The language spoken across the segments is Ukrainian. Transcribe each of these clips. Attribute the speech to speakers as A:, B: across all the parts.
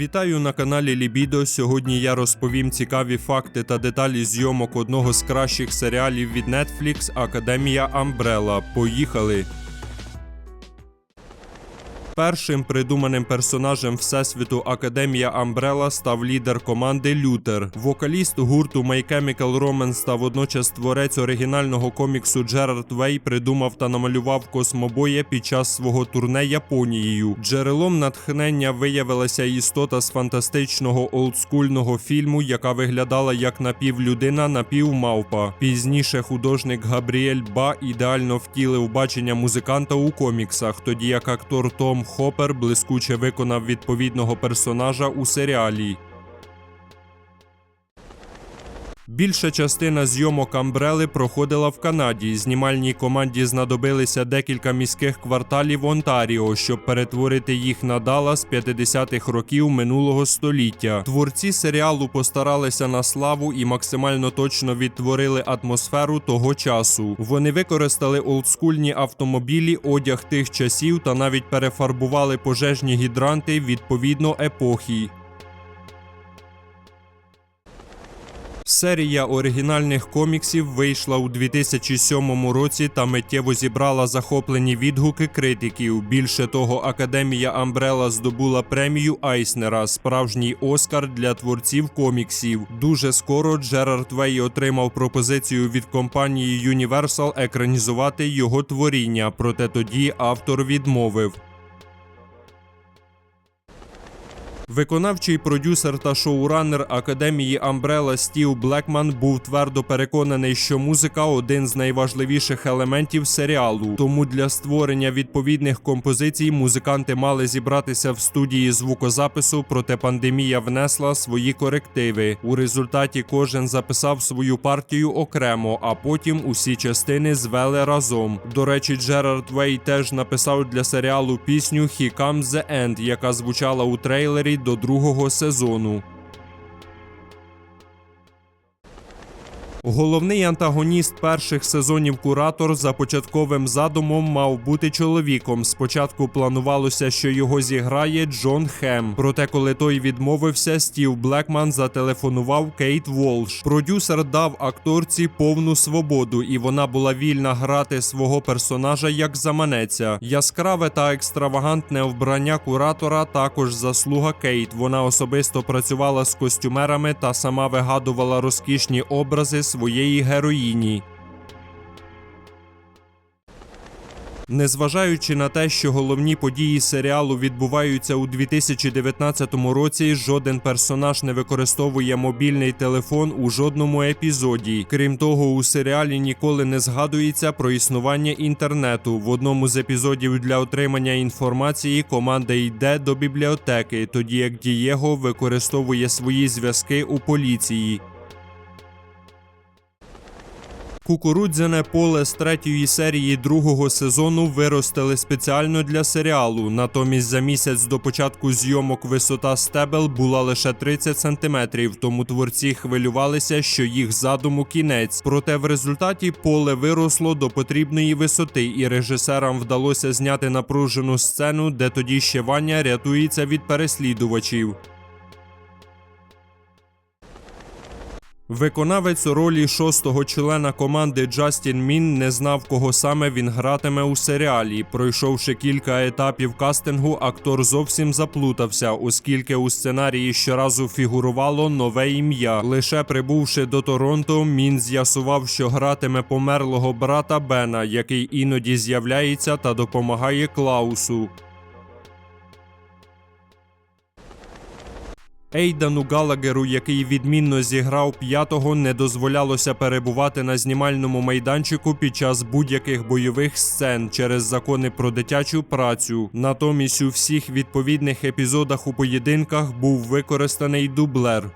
A: Вітаю на каналі Лібідо. Сьогодні я розповім цікаві факти та деталі зйомок одного з кращих серіалів від Netflix Академія Амбрела. Поїхали! Першим придуманим персонажем Всесвіту Академія Амбрела став лідер команди Лютер. Вокаліст гурту My Chemical Romance та водночас творець оригінального коміксу Джерард Вей придумав та намалював космобоя під час свого турне Японією. Джерелом натхнення виявилася істота з фантастичного олдскульного фільму, яка виглядала як напівлюдина, напівмавпа. Пізніше художник Габріель Ба ідеально втілив бачення музиканта у коміксах, тоді як актор Том Хоппер блискуче виконав відповідного персонажа у серіалі. Більша частина зйомок Амбрели проходила в Канаді. Знімальній команді знадобилися декілька міських кварталів Онтаріо, щоб перетворити їх на Даллас 50-х років минулого століття. Творці серіалу постаралися на славу і максимально точно відтворили атмосферу того часу. Вони використали олдскульні автомобілі, одяг тих часів та навіть перефарбували пожежні гідранти відповідно епохі. Серія оригінальних коміксів вийшла у 2007 році та миттєво зібрала захоплені відгуки критиків. Більше того, Академія Амбрела здобула премію Айснера, справжній Оскар для творців коміксів. Дуже скоро Джерард Вей отримав пропозицію від компанії Universal екранізувати його творіння, проте тоді автор відмовив. Виконавчий продюсер та шоуранер Академії Амбрела Стів Блекман був твердо переконаний, що музика один з найважливіших елементів серіалу. Тому для створення відповідних композицій музиканти мали зібратися в студії звукозапису, проте пандемія внесла свої корективи. У результаті кожен записав свою партію окремо, а потім усі частини звели разом. До речі, Джерард Вей теж написав для серіалу пісню «He Comes the End», яка звучала у трейлері до другого сезону. Головний антагоніст перших сезонів Куратор за початковим задумом мав бути чоловіком. Спочатку планувалося, що його зіграє Джон Хем. Проте, коли той відмовився, Стів Блекман зателефонував Кейт Волш. Продюсер дав акторці повну свободу, і вона була вільна грати свого персонажа як заманеться. Яскраве та екстравагантне вбрання куратора також заслуга Кейт. Вона особисто працювала з костюмерами та сама вигадувала розкішні образи своєї героїні. Незважаючи на те, що головні події серіалу відбуваються у 2019 році, жоден персонаж не використовує мобільний телефон у жодному епізоді. Крім того, у серіалі ніколи не згадується про існування інтернету. В одному з епізодів для отримання інформації команда йде до бібліотеки, тоді як Дієго використовує свої зв'язки у поліції. Кукурудзяне поле з третьої серії другого сезону виростили спеціально для серіалу. Натомість за місяць до початку зйомок висота стебел була лише 30 сантиметрів, тому творці хвилювалися, що їх задуму кінець. Проте в результаті поле виросло до потрібної висоти, і режисерам вдалося зняти напружену сцену, де тоді ще Ваня рятується від переслідувачів. Виконавець ролі шостого члена команди Джастін Мін не знав, кого саме він гратиме у серіалі. Пройшовши кілька етапів кастингу, актор зовсім заплутався, оскільки у сценарії щоразу фігурувало нове ім'я. Лише прибувши до Торонто, Мін з'ясував, що гратиме померлого брата Бена, який іноді з'являється та допомагає Клаусу. Ейдану Галагеру, який відмінно зіграв п'ятого, не дозволялося перебувати на знімальному майданчику під час будь-яких бойових сцен через закони про дитячу працю. Натомість у всіх відповідних епізодах у поєдинках був використаний дублер.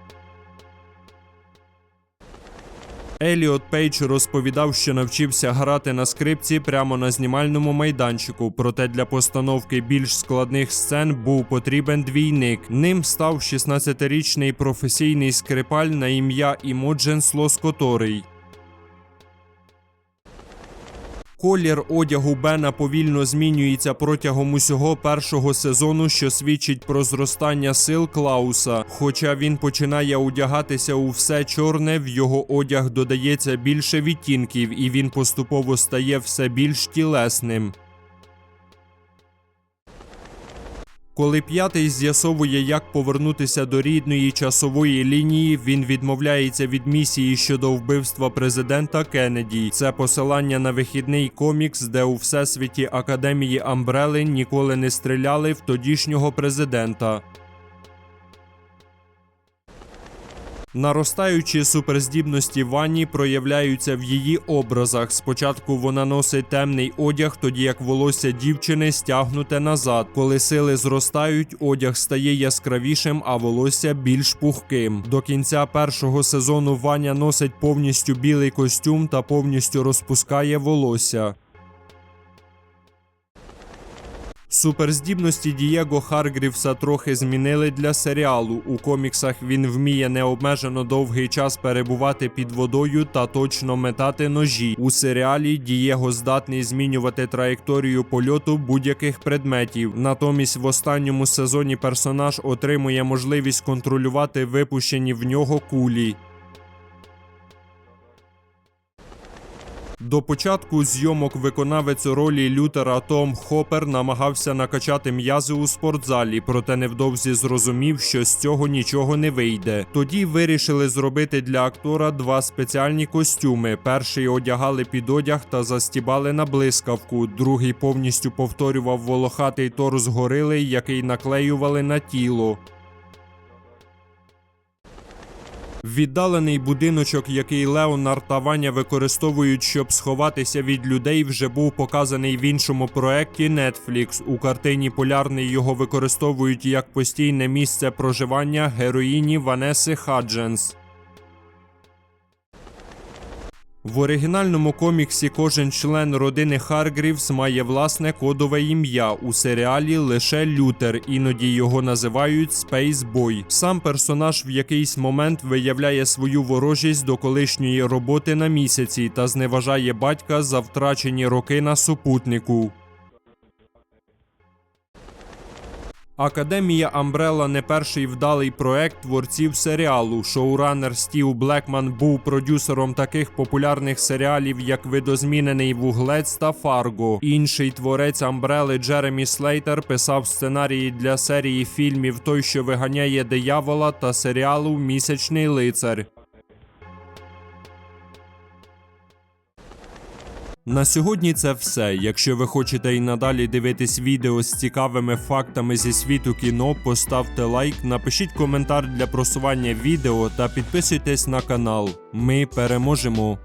A: Еліот Пейдж розповідав, що навчився грати на скрипці прямо на знімальному майданчику. Проте для постановки більш складних сцен був потрібен двійник. Ним став 16-річний професійний скрипаль на ім'я Імоджен Слоскоторий. Колір одягу Бена повільно змінюється протягом усього першого сезону, що свідчить про зростання сил Клауса. Хоча він починає одягатися у все чорне, в його одяг додається більше відтінків, і він поступово стає все більш тілесним. Коли п'ятий з'ясовує, як повернутися до рідної часової лінії, він відмовляється від місії щодо вбивства президента Кеннеді. Це посилання на вихідний комікс, де у всесвіті Академії Амбрели ніколи не стріляли в тодішнього президента. Наростаючі суперздібності Ванні проявляються в її образах. Спочатку вона носить темний одяг, тоді як волосся дівчини стягнуте назад. Коли сили зростають, одяг стає яскравішим, а волосся більш пухким. До кінця першого сезону Ваня носить повністю білий костюм та повністю розпускає волосся. Суперздібності Дієго Харгрівса трохи змінили для серіалу. У коміксах він вміє необмежено довгий час перебувати під водою та точно метати ножі. У серіалі Дієго здатний змінювати траєкторію польоту будь-яких предметів. Натомість в останньому сезоні персонаж отримує можливість контролювати випущені в нього кулі. До початку зйомок виконавець ролі Лютера Том Хоппер намагався накачати м'язи у спортзалі, проте невдовзі зрозумів, що з цього нічого не вийде. Тоді вирішили зробити для актора два спеціальні костюми. Перший одягали під одяг та застібали на блискавку, другий повністю повторював волохатий торс горили, який наклеювали на тіло. Віддалений будиночок, який Леонард та Ваня використовують, щоб сховатися від людей, вже був показаний в іншому проекті Netflix. У картині Полярний його використовують як постійне місце проживання героїні Ванеси Хадженс. В оригінальному коміксі кожен член родини Харгрівс має власне кодове ім'я. У серіалі лише Лютер, іноді його називають Спейсбой. Сам персонаж в якийсь момент виявляє свою ворожість до колишньої роботи на місяці та зневажає батька за втрачені роки на супутнику. Академія Амбрелла не перший вдалий проект творців серіалу. Шоуранер Стів Блекман був продюсером таких популярних серіалів, як Видозмінений вуглець та Фарго. Інший творець Амбрели Джеремі Слейтер писав сценарії для серії фільмів Той, що виганяє диявола та серіалу Місячний лицар. На сьогодні це все. Якщо ви хочете і надалі дивитись відео з цікавими фактами зі світу кіно, поставте лайк, напишіть коментар для просування відео та підписуйтесь на канал. Ми переможемо!